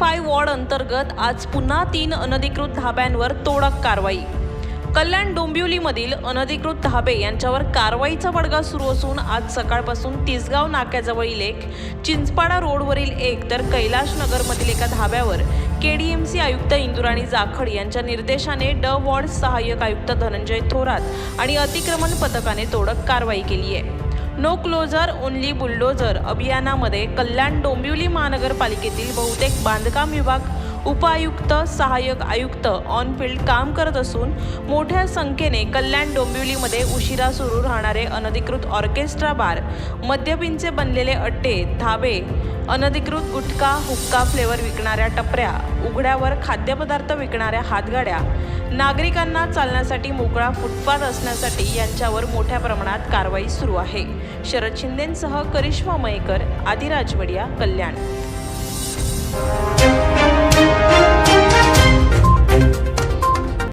Five ward अंतर्गत आज पुन्हा तीन अनधिकृत धाब्यांवर तोडक कारवाई. कल्याण डोंबिवलीमधील अनधिकृत धाबे यांच्यावर कारवाईचा बडगा सुरू असून आज सकाळपासून तिसगाव नाक्याजवळील एक चिंचपाडा रोडवरील एक तर कैलाश नगरमधील एका धाब्यावर के डी एम सी आयुक्त इंदुराणी जाखड यांच्या निर्देशाने ड वॉर्ड सहाय्यक आयुक्त धनंजय थोरात आणि अतिक्रमण पथकाने तोडक कारवाई केली आहे. नो क्लोजर ओनली बुलडोझर अभियानामध्ये कल्याण डोंबिवली महानगरपालिकेतील बहुतेक बांधकाम विभाग उपायुक्त सहाय्यक आयुक्त ऑन फील्ड काम करत असून मोठ्या संख्येने कल्याण डोंबिवलीमध्ये उशिरा सुरू राहणारे अनधिकृत ऑर्केस्ट्रा बार मद्यपींचे बनलेले अट्टे धाबे अनधिकृत गुटखा हुक्का फ्लेवर विकणाऱ्या टपऱ्या उघड्यावर खाद्यपदार्थ विकणाऱ्या हातगाड्या नागरिकांना चालण्यासाठी मोकळा फुटपाथ असण्यासाठी यांच्यावर मोठ्या प्रमाणात कारवाई सुरू आहे. शरद शिंदेंसह करिश्मा मयेकर आदिराज वडिया कल्याण.